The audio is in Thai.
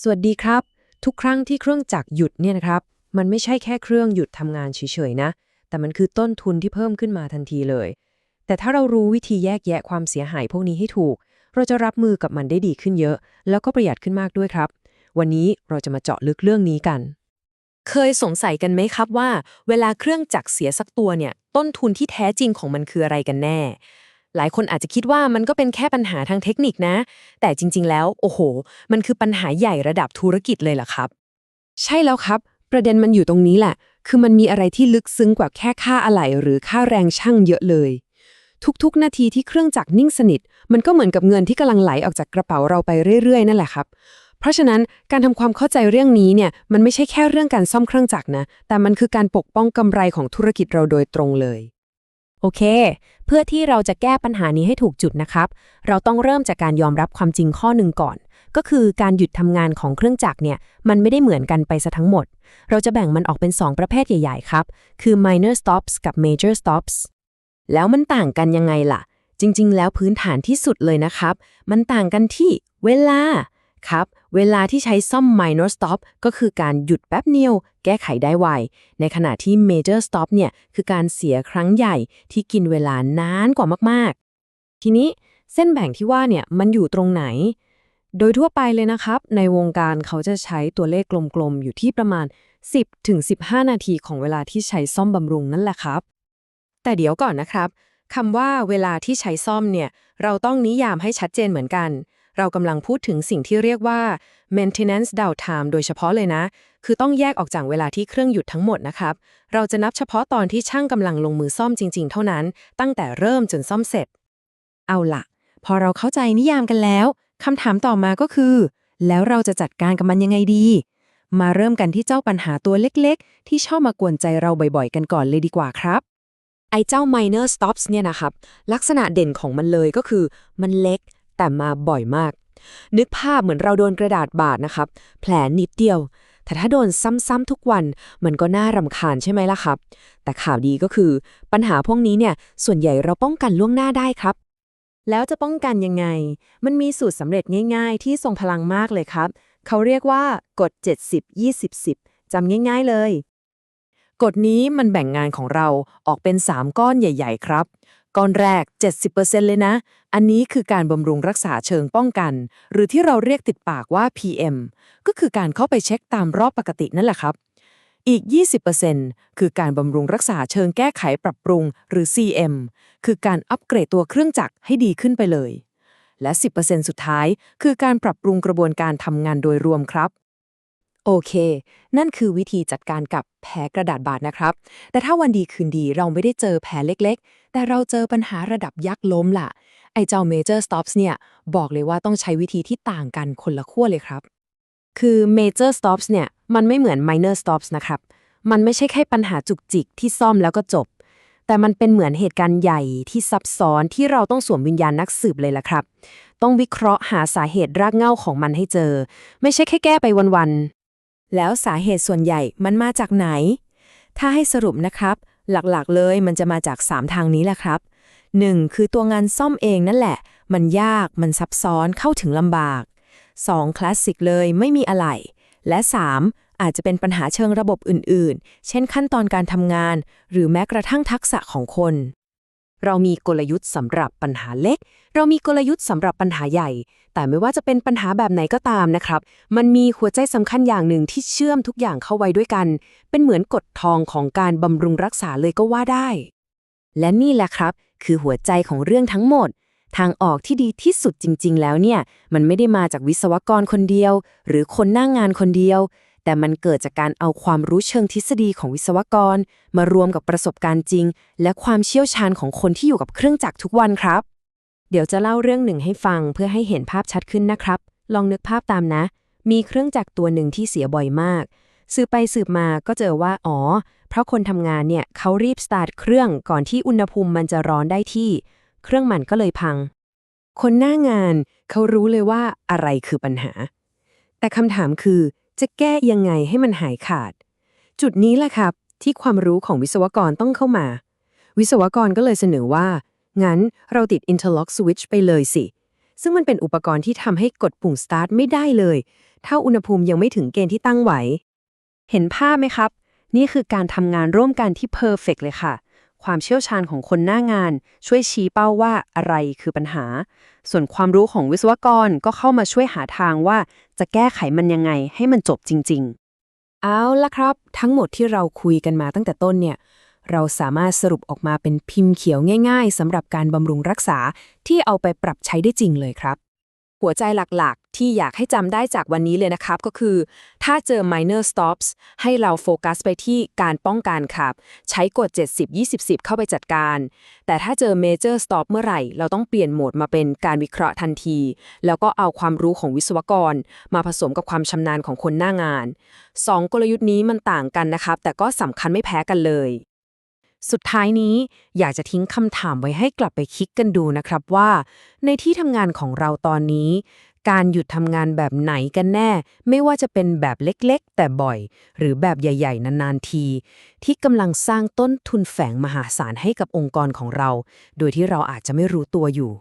สวัสดีครับ ทุกครั้งที่เครื่องจักรหยุดเนี่ยนะครับ มันไม่ใช่แค่เครื่องหยุดทำงานเฉยๆนะ แต่มันคือต้นทุนที่เพิ่มขึ้นมาทันทีเลย แต่ถ้าเรารู้วิธีแยกแยะความเสียหายพวกนี้ให้ถูก เราจะรับมือกับมันได้ดีขึ้นเยอะ แล้วก็ประหยัดขึ้นมากด้วยครับ วันนี้เราจะมาเจาะลึกเรื่องนี้กัน เคยสงสัยกันไหมครับว่า เวลาเครื่องจักรเสียสักตัวเนี่ย ต้นทุนที่แท้จริงของมันคืออะไรกันแน่ หลายคนอาจจะคิดว่ามันก็เป็นแค่ปัญหาทางเทคนิคนะ แต่จริง ๆ แล้ว โอ้โห มันคือปัญหาใหญ่ระดับธุรกิจเลยล่ะครับ ใช่แล้วครับ ประเด็นมันอยู่ตรงนี้แหละ คือมันมีอะไรที่ลึกซึ้งกว่าแค่ค่าอะไหล่หรือค่าแรงช่างเยอะเลย ทุกๆ นาทีที่เครื่องจักรนิ่งสนิท มันก็เหมือนกับเงินที่กำลังไหลออกจากกระเป๋าเราไปเรื่อยๆ นั่นแหละครับเพราะฉะนั้นการทำความเข้าใจเรื่องนี้เนี่ยมันไม่ใช่แค่เรื่องการซ่อมเครื่องจักรนะ แต่มันคือการปกป้องกำไรของธุรกิจเราโดยตรงเลย โอเค เพื่อที่เราจะแก้ปัญหานี้ให้ถูกจุดนะครับ เราต้องเริ่มจากการยอมรับความจริงข้อหนึ่งก่อน ก็คือการหยุดทำงานของเครื่องจักรเนี่ย มันไม่ได้เหมือนกันไปซะทั้งหมด เราจะแบ่งมันออกเป็น 2 ประเภทใหญ่ ๆ ครับ คือ minor stops กับ major stops แล้วมันต่างกันยังไงล่ะ จริง ๆ แล้วพื้นฐานที่สุดเลยนะครับ มันต่างกันที่เวลา ครับ เวลาที่ใช้ซ่อม minor stop ก็คือการหยุดแป๊บเดียว แก้ไขได้ไว ในขณะที่ major stop เนี่ยคือการเสียครั้งใหญ่ที่กินเวลานานกว่ามากๆ ทีนี้เส้นแบ่งที่ว่าเนี่ยมันอยู่ตรงไหน โดยทั่วไปเลยนะครับ ในวงการเขาจะใช้ตัวเลขกลมๆ อยู่ที่ประมาณ 10ถึง15 นาทีของเวลาที่ใช้ซ่อมบำรุงนั่นแหละครับ แต่เดี๋ยวก่อนนะครับคำว่าเวลาที่ใช้ซ่อมเนี่ยเราต้องนิยามให้ชัดเจนเหมือนกัน เรากำลังพูดถึงสิ่งที่เรียกว่า maintenance downtime โดยเฉพาะเลยนะ คือต้องแยกออกจากเวลาที่เครื่องหยุดทั้งหมดนะครับ เราจะนับเฉพาะตอนที่ช่างกำลังลงมือซ่อมจริง ๆ เท่านั้น ตั้งแต่เริ่มจนซ่อมเสร็จ เอาละพอเราเข้าใจนิยามกันแล้วคำถามต่อมาก็คือ แล้วเราจะจัดการกับมันยังไงดี มาเริ่มกันที่เจ้าปัญหาตัวเล็กๆ ที่ชอบมากวนใจเราบ่อยๆ กันก่อนเลยดีกว่าครับไอ้เจ้า minor stops เนี่ยนะครับ ลักษณะเด่นของมันเลยก็คือ มันเล็ก แต่มาบ่อยมาก นึกภาพเหมือนเราโดนกระดาษบาดนะครับ แผลนิดเดียว แต่ถ้าโดนซ้ำๆทุกวันมันก็น่ารำคาญใช่ไหมล่ะครับ แต่ข่าวดีก็คือ ปัญหาพวกนี้เนี่ยส่วนใหญ่เราป้องกันล่วงหน้าได้ครับแล้วจะป้องกันยังไง มันมีสูตรสำเร็จง่ายๆ ที่ทรงพลังมากเลยครับ เขาเรียกว่ากฎ 70 20 10จำง่าย ๆเลย กฎนี้มันแบ่งงานของเราออกเป็น 3 ก้อนใหญ่ ๆ ครับ ก้อนแรก 70%เลยนะ อันนี้คือการบำรุงรักษาเชิงป้องกัน หรือที่เราเรียกติดปากว่า PM ก็คือการเข้าไปเช็คตามรอบปกตินั่นแหละครับ อีก 20%คือการบำรุงรักษาเชิงแก้ไขปรับปรุง หรือ CM คือการอัปเกรดตัวเครื่องจักรให้ดีขึ้นไปเลย และ 10%สุดท้าย คือการปรับปรุงกระบวนการทำงานโดยรวมครับ โอเค นั่นคือวิธีจัดการกับแผลกระดาษบาดนะครับ แต่ถ้าวันดีคืนดีเราไม่ได้เจอแผลเล็กๆ แต่เราเจอปัญหาระดับยักษ์ล้มล่ะ ไอเจ้า major stops เนี่ย บอกเลยว่าต้องใช้วิธีที่ต่างกันคนละขั้วเลยครับ คือ major stops เนี่ย มันไม่เหมือน minor stops นะครับ มันไม่ใช่แค่ปัญหาจุกจิกที่ซ่อมแล้วก็จบ แต่มันเป็นเหมือนเหตุการณ์ใหญ่ที่ซับซ้อนที่เราต้องสวมวิญญาณนักสืบเลยล่ะครับ ต้องวิเคราะห์หาสาเหตุรากเหง้าของมันให้เจอ ไม่ใช่แค่แก้ไปวันๆ แล้วสาเหตุส่วนใหญ่มันมาจากไหน ถ้าให้สรุปนะครับ หลักๆเลยมันจะมาจาก 3 ทางนี้แหละครับ 1. คือตัวงานซ่อมเองนั่นแหละ มันยากมันซับซ้อนเข้าถึงลำบาก 2. คลาสสิกเลยไม่มีอะไร และ 3. อาจจะเป็นปัญหาเชิงระบบอื่นๆ เช่นขั้นตอนการทำงาน หรือแม้กระทั่งทักษะของคน เรามีกลยุทธ์สำหรับปัญหาเล็ก เรามีกลยุทธ์สำหรับปัญหาใหญ่ แต่ไม่ว่าจะเป็นปัญหาแบบไหนก็ตามนะครับ มันมีหัวใจสำคัญอย่างหนึ่งที่เชื่อมทุกอย่างเข้าไว้ด้วยกัน เป็นเหมือนกฎทองของการบำรุงรักษาเลยก็ว่าได้ และนี่แหละครับ คือหัวใจของเรื่องทั้งหมด ทางออกที่ดีที่สุดจริง ๆ แล้วเนี่ย มันไม่ได้มาจากวิศวกรคนเดียว หรือคนหน้างงานคนเดียว แต่มันเกิดจากการเอาความรู้เชิงทฤษฎีของวิศวกร มารวมกับประสบการณ์จริง และความเชี่ยวชาญของคนที่อยู่กับเครื่องจักรทุกวันครับ เดี๋ยวจะเล่าเรื่องหนึ่งให้ฟังเพื่อให้เห็นภาพชัดขึ้นนะครับ ลองนึกภาพตามนะ มีเครื่องจักรตัวหนึ่งที่เสียบ่อยมาก สืบไปสืบมาก็เจอว่าอ๋อ เพราะคนทำงานเนี่ยเขารีบสตาร์ทเครื่องก่อนที่อุณหภูมิมันจะร้อนได้ที่ เครื่องมันก็เลยพัง คนหน้างานเขารู้เลยว่าอะไรคือปัญหา แต่คำถามคือ จะแก้ยังไงให้มันหายขาด จุดนี้แหละครับ ที่ความรู้ของวิศวกรต้องเข้ามา วิศวกรก็เลยเสนอว่า งั้นเราติด interlock switch ไปเลยสิ ซึ่งมันเป็นอุปกรณ์ที่ทำให้กดปุ่ม start ไม่ได้เลย ถ้าอุณหภูมิยังไม่ถึงเกณฑ์ที่ตั้งไว้ เห็นภาพไหมครับ นี่คือการทำงานร่วมกันที่เพอร์เฟกเลยค่ะ ความเชี่ยวชาญของคนหน้างาน ช่วยชี้เป้าว่าอะไรคือปัญหา ส่วนความรู้ของวิศวกรก็เข้ามาช่วยหาทางว่าจะแก้ไขมันยังไงให้มันจบจริง ๆ เอาละครับ ทั้งหมดที่เราคุยกันมาตั้งแต่ต้นเนี่ยเราสามารถสรุปออกมาเป็นพิมพ์เขียวง่าย ๆสำหรับการบำรุงรักษาที่เอาไปปรับใช้ได้จริงเลยครับ หัวใจหลักๆ ที่อยากให้จำได้จากวันนี้เลยนะครับ ก็คือ ถ้าเจอ minor stops ให้เราโฟกัสไปที่การป้องกันครับ ใช้กฎ 70-20-10 เข้าไปจัดการ แต่ถ้าเจอ major stop เมื่อไหร่ เราต้องเปลี่ยนโหมดมาเป็นการวิเคราะห์ทันที แล้วก็เอาความรู้ของวิศวกร มาผสมกับความชำนาญของคนหน้างานสองกลยุทธ์นี้มันต่างกันนะครับ แต่ก็สำคัญไม่แพ้กันเลย สุดท้ายนี้อยากจะทิ้งคำถามไว้ให้กลับไปคิดกันดูนะครับว่า ในที่ทำงานของเราตอนนี้ การหยุดทำงานแบบไหนกันแน่ ไม่ว่าจะเป็นแบบเล็กๆ แต่บ่อย หรือแบบใหญ่ๆ นานๆที ที่กำลังสร้างต้นทุนแฝงมหาศาลให้กับองค์กรของเรา โดยที่เราอาจจะไม่รู้ตัวอยู่